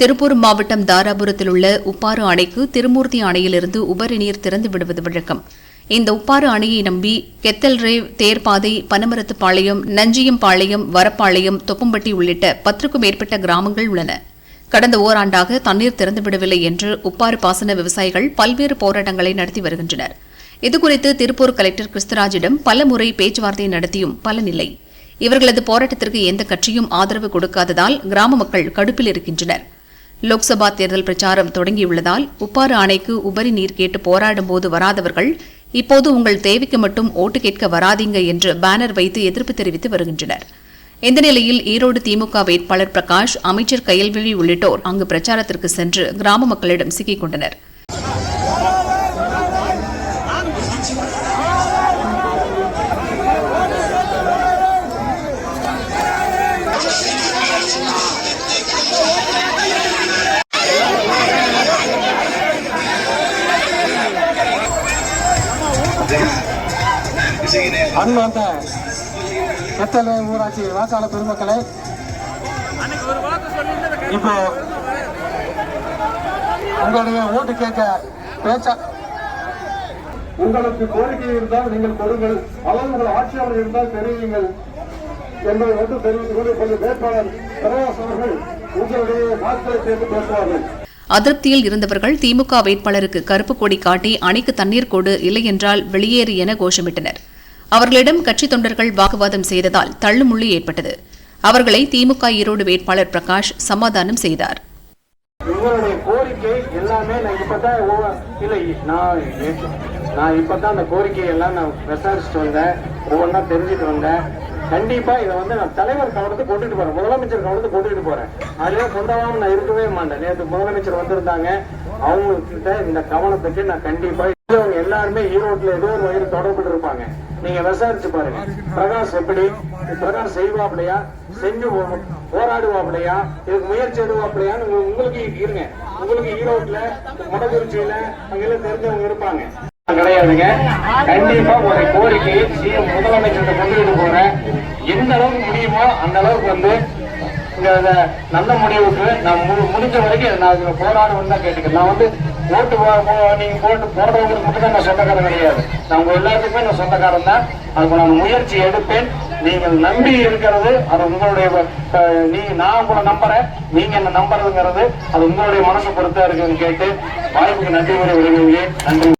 திருப்பூர் மாவட்டம் தாராபுரத்தில் உள்ள உப்பாறு அணைக்கு திருமூர்த்தி அணையிலிருந்து உபரி நீர் திறந்து விடுவது வழக்கம். இந்த உப்பாறு அணையை நம்பி கெத்தல் ரேவ் தேர்பாதை பனமரத்துப்பாளையம் நஞ்சியம்பாளையம் வரப்பாளையம் தொப்பம்பட்டி உள்ளிட்ட பத்திற்கும் மேற்பட்ட கிராமங்கள் உள்ளன. கடந்த ஓராண்டாக தண்ணீர் திறந்துவிடவில்லை என்று உப்பாறு பாசன விவசாயிகள் பல்வேறு போராட்டங்களை நடத்தி வருகின்றனர். இதுகுறித்து திருப்பூர் கலெக்டர் கிறிஸ்தராஜிடம் பலமுறை பேச்சுவார்த்தை நடத்தியும் பலனில்லை இவர்களது போராட்டத்திற்கு எந்த கட்சியும் ஆதரவு கொடுக்காததால் கிராம மக்கள் கடுப்பில் இருக்கின்றனர். லோக்சபா தேர்தல் பிரச்சாரம் தொடங்கியுள்ளதால் உப்பாறு அணைக்கு உபரி நீர் கேட்டு போராடும்போது வராதவர்கள் இப்போது உங்கள் தேவைக்கு மட்டும் ஓட்டு கேட்க வராதீங்க என்று பேனர் வைத்து எதிர்ப்பு தெரிவித்து வருகின்றனர். இந்த நிலையில் ஈரோடு திமுக வேட்பாளர் பிரகாஷ் அமைச்சர் கயல்விழி உள்ளிட்டோர் அங்கு பிரச்சாரத்திற்கு சென்று கிராம மக்களிடம் சிக்கிக் அன்பு வந்த எத்தனை ஊராட்சி வாக்காளர் பெருமக்களே இப்போ உங்களுடைய ஓட்டு கேட்க பேச்சா? உங்களுக்கு கோரிக்கை இருந்தால் நீங்கள் கொடுங்கள். அதாவது உங்கள் ஆட்சியாளர் இருந்தால் தெரியுங்கள் என்பதை மட்டும் தெரிவித்துக் கொண்டு இப்போது வேட்பாளர் பிரகாஷ் அவர்கள் உங்களுடைய வாக்களை கேட்டு பேசுவார்கள் அதிருப்தியில் இருந்தவர்கள் திமுக வேட்பாளருக்கு கருப்பு கொடி காட்டி அணைக்கு தண்ணீர் கொடு இல்லையென்றால் வெளியேறு என கோஷமிட்டனர். அவர்களிடம் கட்சித் தொண்டர்கள் வாக்குவாதம் செய்ததால் தள்ளுமுள்ளி ஏற்பட்டது. அவர்களை திமுக ஈரோடு வேட்பாளர் பிரகாஷ் சமாதானம் செய்தார். உங்களுடைய கோரிக்கை எல்லாமே நான் இப்பதான் இல்லை நான் நான் இப்பதான் அந்த கோரிக்கை எல்லாம் நான் விசாரிச்சுட்டு வந்தேன். ஒவ்வொன்றா தெரிஞ்சுட்டு வந்தேன். கண்டிப்பா இதை வந்து நான் தலைவர் கவனத்துக்கு கொண்டுட்டு போறேன். முதலமைச்சர் கவனத்துக்கு கொண்டுட்டு போறேன். அதுலயே சொந்தமாவும் நான் இருக்கவே மாட்டேன். நேற்று முதலமைச்சர் வந்திருந்தாங்க. அவங்க கிட்ட இந்த கவனத்துக்கு நான் கண்டிப்பா அவங்க எல்லாருமே ஈரோட்ல ஏதோ ஒரு வகையில் தொடர்பு இருப்பாங்க. நீங்க விசாரிச்சு பாருங்க. பிரகாஷ் எப்படி? பிரகாஷ் செய்வாப்லையா? செஞ்சு போராடுவாப்லையா? இதுக்கு முயற்சி எடுவாப்லையான்னு உங்களுக்கு இருங்க உங்களுக்கு ஈரோட்ல மொடக்குறிச்சியில அங்கெல்லாம் தெரிஞ்சவங்க இருப்பாங்க. கிடையாதுங்க. கண்டிப்பா ஒரு கோரிக்கையை சிஎம் முதலமைச்சர் கொண்டுகிட்டு போறேன். எந்த அளவுக்கு முடியுமோ அந்த அளவுக்கு வந்து இங்க நல்ல முடிவுக்கு நான் முடிஞ்ச வரைக்கும் நான் இதுல போராடுவேன் தான் கேட்டுக்கிறேன். நான் வந்து ஓட்டு போ- நீங்க போட்டு போடுறவங்களுக்கு மட்டும் தான் நான் சொந்தக்காரன் கிடையாது. நான் உங்க எல்லாத்துக்குமே நான் சொந்தக்காரன் தான். அதுக்கு நான் முயற்சி எடுப்பேன். நீங்கள் நம்பி இருக்கிறது அது உங்களுடைய நீ நான் உங்களை நம்புறேன். நீங்க என்ன நம்புறதுங்கிறது அது உங்களுடைய மனசு பொறுத்தா இருக்குன்னு கேட்டு வாய்ப்புக்கு நன்றி கூறி விடுவீங்க நன்றி.